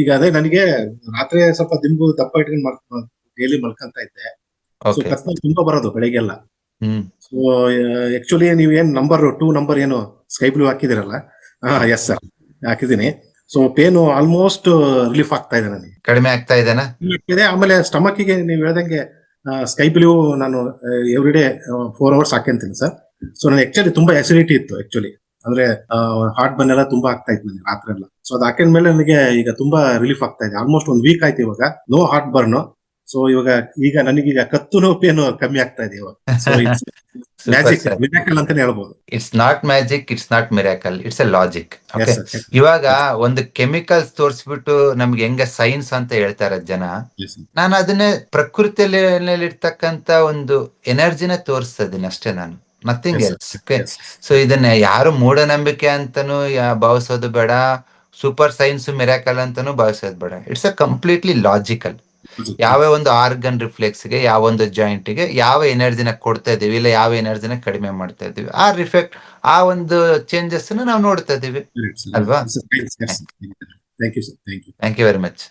ಈಗ ಅದೇ ನನಗೆ ರಾತ್ರಿ ಸ್ವಲ್ಪ ದಿಂಬು ದಪ್ಪ ಇಟ್ಕೊಂಡು ಡೈಲಿ ಮಲ್ಕೊಂತ ಇದ್ದೆ. ಸೊ ತುಂಬಾ ಬರೋದು ಬೆಳಿಗ್ಗೆಲ್ಲ. ಸೊ ಆಕ್ಚುಲಿ ನೀವು ಏನ್ ನಂಬರ್ ಟೂ ನಂಬರ್ ಏನು ಸ್ಕೈ ಬ್ಲೂ ಹಾಕಿದಿರಲ್ಲ ಹಾ ಎಸ್ ಸರ್ ಹಾಕಿದೀನಿ ಸೊ ಪೇನು ಆಲ್ಮೋಸ್ಟ್ ರಿಲೀಫ್ ಆಗ್ತಾ ಇದೆ ನನಗೆ. ಕಡಿಮೆ ಆಗ್ತಾ ಇದೆನಾ? ಇದೆ. ಆಮೇಲೆ ಸ್ಟಮಕ್ಗೆ ನೀವು ಹೇಳ್ದಂಗೆ ಸ್ಕೈ ಬ್ಲೂ ನಾನು ಎವ್ರಿ ಡೇ ಫೋರ್ ಅವರ್ಸ್ ಹಾಕ್ಯಂತೀನಿ ಸರ್ ಸೊ ನಾನು ಆಕ್ಚುಲಿ ತುಂಬಾ ಎಸಿಡಿಟಿ ಇತ್ತು ಆಕ್ಚುಲಿ ಅಂದ್ರೆ ಹಾರ್ಟ್ ಬನ್ ಎಲ್ಲ ತುಂಬಾ ಆಗ್ತಾ ಇತ್ತು ನನಗೆ ರಾತ್ರಿ ಎಲ್ಲ. ಸೊ ಅದು ಹಾಕಿದ್ಮೇಲೆ ನನಗೆ ಈಗ ತುಂಬಾ ರಿಲೀಫ್ ಆಗ್ತಾ ಇದೆ. ಆಲ್ಮೋಸ್ಟ್ ಒಂದ್ ವೀಕ್ ಆಯ್ತು ಇವಾಗ. ನೋ ಹಾರ್ಟ್ ಬರ್ನ್ ಸೊ ಇವಾಗ ಈಗ ನನಗೀಗ ಕತ್ತು ನೋಪೇನು ಕಮ್ಮಿ ಆಗ್ತಾ ಇದೆ ಇವಾಗ. ಮ್ಯಾಜಿಕ್. ಮಿರಾಕಲ್ ಅಂತಾನೆ ಹೇಳ್ಬೋದು. It's not magic it's not miracle it's a logic. ಇವಾಗ ಒಂದು ಕೆಮಿಕಲ್ಸ್ ತೋರಿಸ್ಬಿಟ್ಟು ನಮ್ಗೆ ಹೆಂಗ ಸೈನ್ಸ್ ಅಂತ ಹೇಳ್ತಾರೆ ಜನ. ನಾನು ಅದನ್ನೇ ಪ್ರಕೃತಿಯಲ್ಲಿ ಇರ್ತಕ್ಕಂತ ಒಂದು ಎನರ್ಜಿನ ತೋರಿಸ್ತಾ ಇದ್ದೀನಿ ಅಷ್ಟೇ ನಾನು. ನಥಿಂಗ್. Else okay. ಸೊ ಇದನ್ನ ಯಾರು ಮೂಢನಂಬಿಕೆ ಅಂತಾನು ಭಾವಿಸೋದು ಬೇಡ ಸೂಪರ್ ಸೈನ್ಸ್ ಮಿರಾಕಲ್ ಅಂತಾನು ಭಾವಿಸೋದು ಬೇಡ. ಇಟ್ಸ್ ಅ ಕಂಪ್ಲೀಟ್ಲಿ ಲಾಜಿಕಲ್ ಯಾವ ಒಂದು ಆರ್ಗನ್ ರಿಫ್ಲೆಕ್ಸ್ಗೆ ಯಾವ ಒಂದು ಜಾಯಿಂಟ್ಗೆ ಯಾವ ಎನರ್ಜಿನ ಕೊಡ್ತಾ ಇದೀವಿ ಇಲ್ಲ ಯಾವ ಎನರ್ಜಿನ ಕಡಿಮೆ ಮಾಡ್ತಾ ಇದೀವಿ. ಆ ರಿಫೆಕ್ಟ್ ಆ ಒಂದು ಚೇಂಜಸ್ ನಾವು ನೋಡ್ತಾ ಇದೀವಿ. ಅಲ್ವಾ? Thank you very much